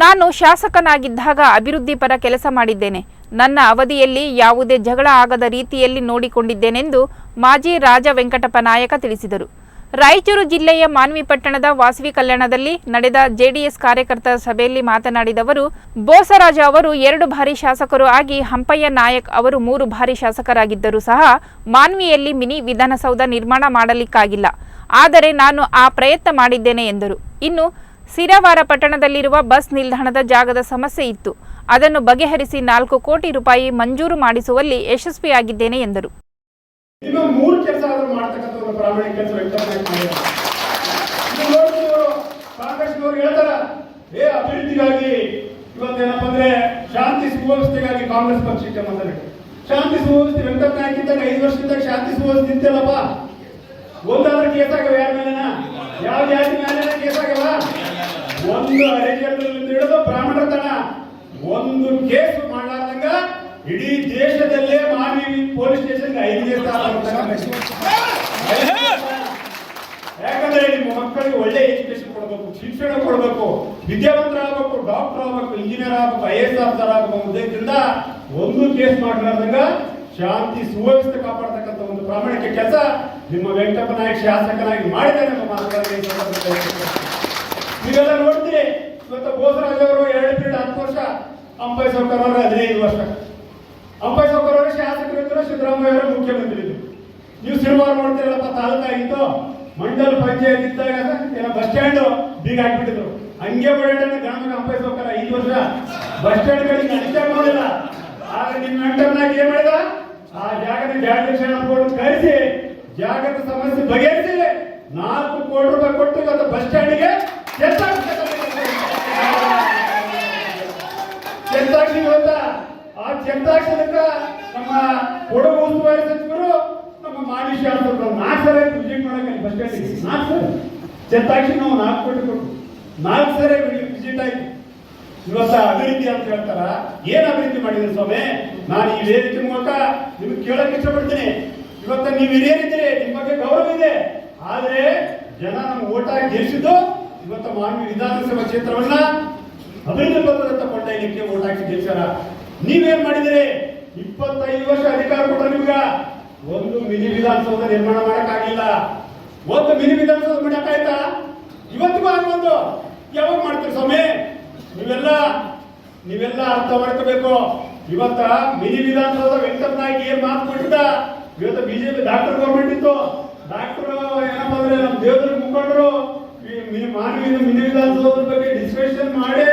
ನಾನು ಶಾಸಕನಾಗಿದ್ದಾಗ ಅಭಿವೃದ್ಧಿ ಪರ ಕೆಲಸ ಮಾಡಿದ್ದೇನೆ. ನನ್ನ ಅವಧಿಯಲ್ಲಿ ಯಾವುದೇ ಜಗಳ ಆಗದ ರೀತಿಯಲ್ಲಿ ನೋಡಿಕೊಂಡಿದ್ದೇನೆಂದು ಮಾಜಿ ರಾಜ ವೆಂಕಟಪ್ಪ ನಾಯಕ ತಿಳಿಸಿದರು. ರಾಯಚೂರು ಜಿಲ್ಲೆಯ ಮಾನ್ವಿ ಪಟ್ಟಣದ ವಾಸವಿ ಕಲ್ಯಾಣದಲ್ಲಿ ನಡೆದ ಜೆಡಿಎಸ್ ಕಾರ್ಯಕರ್ತರ ಸಭೆಯಲ್ಲಿ ಮಾತನಾಡಿದ ಅವರು, ಬೋಸರಾಜ ಅವರು ಎರಡು ಬಾರಿ ಶಾಸಕರು ಆಗಿ ಹಂಪಯ್ಯ ನಾಯಕ್ ಅವರು ಮೂರು ಬಾರಿ ಶಾಸಕರಾಗಿದ್ದರೂ ಸಹ ಮಾನ್ವಿಯಲ್ಲಿ ಮಿನಿ ವಿಧಾನಸೌಧ ನಿರ್ಮಾಣ ಮಾಡಲಿಕ್ಕಾಗಿಲ್ಲ. ಆದರೆ ನಾನು ಆ ಪ್ರಯತ್ನ ಮಾಡಿದ್ದೇನೆ ಎಂದರು. ಇನ್ನು ಸಿರವಾರ ಪಟ್ಟಣದಲ್ಲಿರುವ ಬಸ್ ನಿಲ್ದಾಣದ ಜಾಗದ ಸಮಸ್ಯೆ ಇತ್ತು. ಅದನ್ನು ಬಗೆಹರಿಸಿ ನಾಲ್ಕು ಕೋಟಿ ರೂಪಾಯಿ ಮಂಜೂರು ಮಾಡಿಸುವಲ್ಲಿ ಯಶಸ್ವಿಯಾಗಿದ್ದೇನೆ ಎಂದರು. ಶಾಂತಿ ಸುವ್ಯವಸ್ಥೆಗಾಗಿ ಕಾಂಗ್ರೆಸ್ ಪಕ್ಷಕ್ಕೆ ಮಾತಾಡಿ ಶಾಂತಿ ಸುವ್ಯವಸ್ಥೆ ವೆಂಕಟನಾಯಕ್ ಇದ್ದಾಗ ಐದು ವರ್ಷದಿಂದ ಶಾಂತಿ ಸುವ್ಯವಸ್ಥೆ ನಿಂತಿಲ್ಲಪ್ಪ. ಒಂದಾದ್ರೂ ಕೇಸಾಗವ ಯಾರ ಮೇಲೆನ? ಯಾವ ಜಾತಿ ಮೇಲೆ ಕೇಸ್ ಆಗವ? ಒಂದು ಅರೆಜೆಂಡದಿಂದ ಹಿಡಿದು ಬ್ರಾಹ್ಮಣ ತನ ಒಂದು ಕೇಸ್ ಮಾಡಲಾರ್ದಂಗ ಇಡೀ ದೇಶದಲ್ಲೇ ಮಾನವಿ ಪೊಲೀಸ್ ಸ್ಟೇಷನ್ ಐದನೇ ಯಾಕಂದ್ರೆ ನಿಮ್ಮ ಮಕ್ಕಳಿಗೆ ಒಳ್ಳೆ ಎಜುಕೇಶನ್ ಕೊಡಬೇಕು, ಶಿಕ್ಷಣ ಕೊಡಬೇಕು, ವಿದ್ಯಾವಂತರಾಗಬೇಕು, ಡಾಕ್ಟರ್ ಆಗಬೇಕು, ಇಂಜಿನಿಯರ್ ಆಗಬೇಕು, ಐ ಎಸ್ ಆಫೀಸರ್ ಆಗಬೇಕು ಉದ್ದೇಶದಿಂದ ಒಂದು ಕೇಸ್ ಮಾಡಲಾರ್ದಂಗ ಶಾಂತಿ, ಸುವ್ಯವಸ್ಥೆ ಕಾಪಾಡತಕ್ಕಂಥ ಒಂದು ಪ್ರಾಮಾಣಿಕ ಕೆಲಸ ನಿಮ್ಮ ವೆಂಕಟಪ್ಪ ನಾಯಕ್ ಶಾಸಕನಾಗಿ ಮಾಡಿದ್ದಾರೆ ನಮ್ಮ ಹೇಳ್ತೀನಿ. ನೀವೆಲ್ಲ ನೋಡ್ತೀರಿ, ಇವತ್ತು ಬೋಸರಾಜ್ ಅವರು ಎರಡು ಪೀರಿಯಡ್ ಹತ್ತು ವರ್ಷ ಅಂಬೈ ಸೌಕರ್ ಅವರು ಹದಿನೈದು ವರ್ಷ. ಅಂಬೈ ಸೌಕರ್ ಅವರು ಶಾಸಕರು ಇದ್ರು, ಸಿದ್ದರಾಮಯ್ಯ ಅವರು ಮುಖ್ಯಮಂತ್ರಿ ಇದ್ರು. ನೀವು ಸಿನಿಮಾ ನೋಡ್ತೀರಲ್ಲಪ್ಪ ತಾಲೂಕಾಗಿತ್ತು ಮಂಡಲ ಪಂಚಾಯತ್ ಇದ್ದಾಗ ಬಸ್ ಸ್ಟ್ಯಾಂಡ್ ಬೀಗ ಹಾಕ್ಬಿಟ್ಟಿದ್ರು. ಹಂಗೆ ಬಡೇಟನ್ನು ಗ್ರಾಮೀಣ ಅಂಬೈ ಸೌಕರ್ ಐದು ವರ್ಷ. ಬಸ್ ಸ್ಟ್ಯಾಂಡ್ ಗಳಿಗೆ ಅಷ್ಟೇ ಮಾಡಿಲ್ಲ ಆದ್ರೆ ನಿಮ್ಮ ನಂಟರ್ನಾಗ ಏನ್ ಮಾಡಿದ? ಆ ಜಾಗದ ಜಾಗರಕ್ಷಣಾ ಬೋರ್ಡ್ ಕರೆಸಿ, ಜಾಗದ ಸಮಸ್ಯೆ ಬಗೆಹರಿಸಿದೆ ನಾಲ್ಕು ಕೋಟಿ ರೂಪಾಯಿ ಕೊಟ್ಟು ಬಸ್ ಸ್ಟ್ಯಾಂಡ್ಗೆ ಚೆಂದಾಕ್ಷಿ ಇವತ್ತ ಆ ಚೆಂದಾಕ್ಷರಕ್ಕ ನಮ್ಮ ಕೊಡಗು ಉಸ್ತುವಾರಿ ನಮ್ಮ ಮಾಜಿ ಶಾಸಕರು ನಾಲ್ಕು ಸಲ ವಿಸಿಟ್ ಮಾಡಕ್ಕೆ ಬಸ್ ಸ್ಟ್ಯಾಂಡಿಗೆ ನಾಲ್ಕು ನಾವು ನಾಲ್ಕು ಕೋಟಿ ಕೊಟ್ಟು ನಾಲ್ಕು ಸಲ ವಿಸಿಟ್ ಆಯ್ತು ಇವತ್ತ ಅಭಿವೃದ್ಧಿ ಅಂತ ಹೇಳ್ತಾರ ಏನ್ ಅಭಿವೃದ್ಧಿ ಮಾಡಿದ್ರಿ ಸ್ವಾಮಿ ನಾನು ಈ ವೇದಿಕೆ ಮೂಲಕ ನಿಮ್ಗೆ ಕೇಳಕ್ ಇಷ್ಟಪಡ್ತೀನಿ ಇವತ್ತ ನೀವು ಹಿರಿಯರಿದ್ದೀರಿ ನಿಮ್ಮ ಬಗ್ಗೆ ಗೌರವ ಇದೆ ಆದ್ರೆ ಜನ ನಮ್ಮ ಓಟ್ ಗೆಲ್ಸಿದ್ದು ಇವತ್ತ ಮಾನ್ವಿ ವಿಧಾನಸಭಾ ಕ್ಷೇತ್ರವನ್ನ ಅಭಿವೃದ್ಧಿ ಅಂತ ಕೊಂಡೊಯ್ಯಲಿಕ್ಕೆ ಓಟ್ ಹಾಕಿ ಗೆಲ್ಸಾರ ನೀವೇನ್ ಮಾಡಿದಿರಿ? ಇಪ್ಪತ್ತೈದು ವರ್ಷ ಅಧಿಕಾರ ಕೊಟ್ಟ ನಿಮ್ಗ ಒಂದು ಮಿನಿ ವಿಧಾನಸೌಧ ನಿರ್ಮಾಣ ಮಾಡಕ್ಕಾಗಿಲ್ಲ. ಒಂದು ಮಿನಿ ವಿಧಾನಸೌಧ ಮಾಡಕ್ಕಾಯ್ತಾ ಇವತ್ತಿಗೂ ಬಂದು ಯಾವಾಗ ಮಾಡ್ತೀರಿ ಸ್ವಾಮಿ? ನೀವೆಲ್ಲ ನೀವೆಲ್ಲ ಅರ್ಥ ಮಾಡ್ಕೋಬೇಕು. ಇವತ್ತ ಮಿನಿ ವಿಧಾನಸೌಧ ವೆಂಕಟನಾಗಿ ಏನ್ ಮಾತು ಕೊಟ್ಟಿದ್ದ? ಇವತ್ತು ಬಿಜೆಪಿ ಡಾಕ್ಟರ್ ಗೌರ್ಮೆಂಟ್ ಇತ್ತು. ಡಾಕ್ಟರ್ ಏನಪ್ಪ ಅಂದ್ರೆ ನಮ್ಮ ದೇವದ್ರ ಮುಖಂಡರು ಈ ಮಿನಿ ಮಾನವೀಯ ಮಿನಿ ವಿಧಾನಸೌಧದ ಬಗ್ಗೆ ಡಿಸ್ಕಷನ್ ಮಾಡೇ